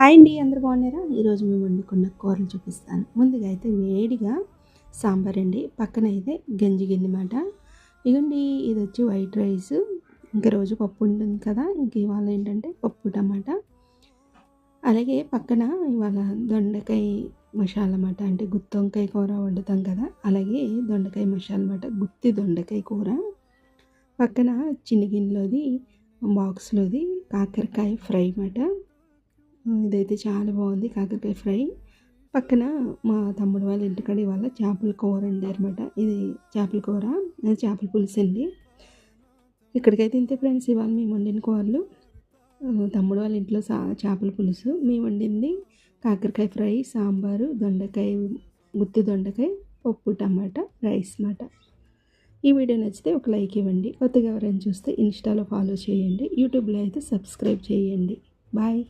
Hi అండి అందరు బాగున్నారా? ఈరోజు మేము వండుకున్న కూరలు చూపిస్తాను. ముందుగా అయితే వేడిగా సాంబార్ అండి. పక్కన అయితే గంజి గిన్నె మాట. ఇగండి ఇది వచ్చి వైట్ రైస్. ఇంకా రోజు పప్పు ఉంటుంది కదా ఇంక ఇవాళ ఏంటంటే పప్పు టమాటా. అలాగే పక్కన ఇవాళ దొండకాయ మసాలా అన్నమాట అంటే గుత్తి వంకాయ కూర వండుతాం కదా అలాగే దొండకాయ మసాలా అన్నమాట గుత్తి దొండకాయ కూర. పక్కన చిన్న గిన్నెలోది బాక్స్లోది కాకరకాయ ఫ్రై అన్నమాట ఇదైతే చాలా బాగుంది కాకరకాయ ఫ్రై. పక్కన మా తమ్ముడు వాళ్ళ ఇంటికాడ ఇవాళ చేపల కూర అండి అనమాట ఇది చేపల కూర చేపల పులుసు అండి. ఇక్కడికైతే ఇంతే ఫ్రెండ్స్ ఇవాళ మేము వండిన కూరలు. తమ్ముడు వాళ్ళ ఇంట్లో సా చేపల పులుసు. మేము వండింది కాకరకాయ ఫ్రై సాంబారు దొండకాయ గుత్తి దొండకాయ పప్పు టమాటా రైస్ మాట ఈ వీడియో నచ్చితే ఒక లైక్ ఇవ్వండి. కొత్తగా ఎవరైనా చూస్తే ఇన్స్టాలో ఫాలో చేయండి. యూట్యూబ్లో అయితే సబ్స్క్రైబ్ చేయండి. బాయ్.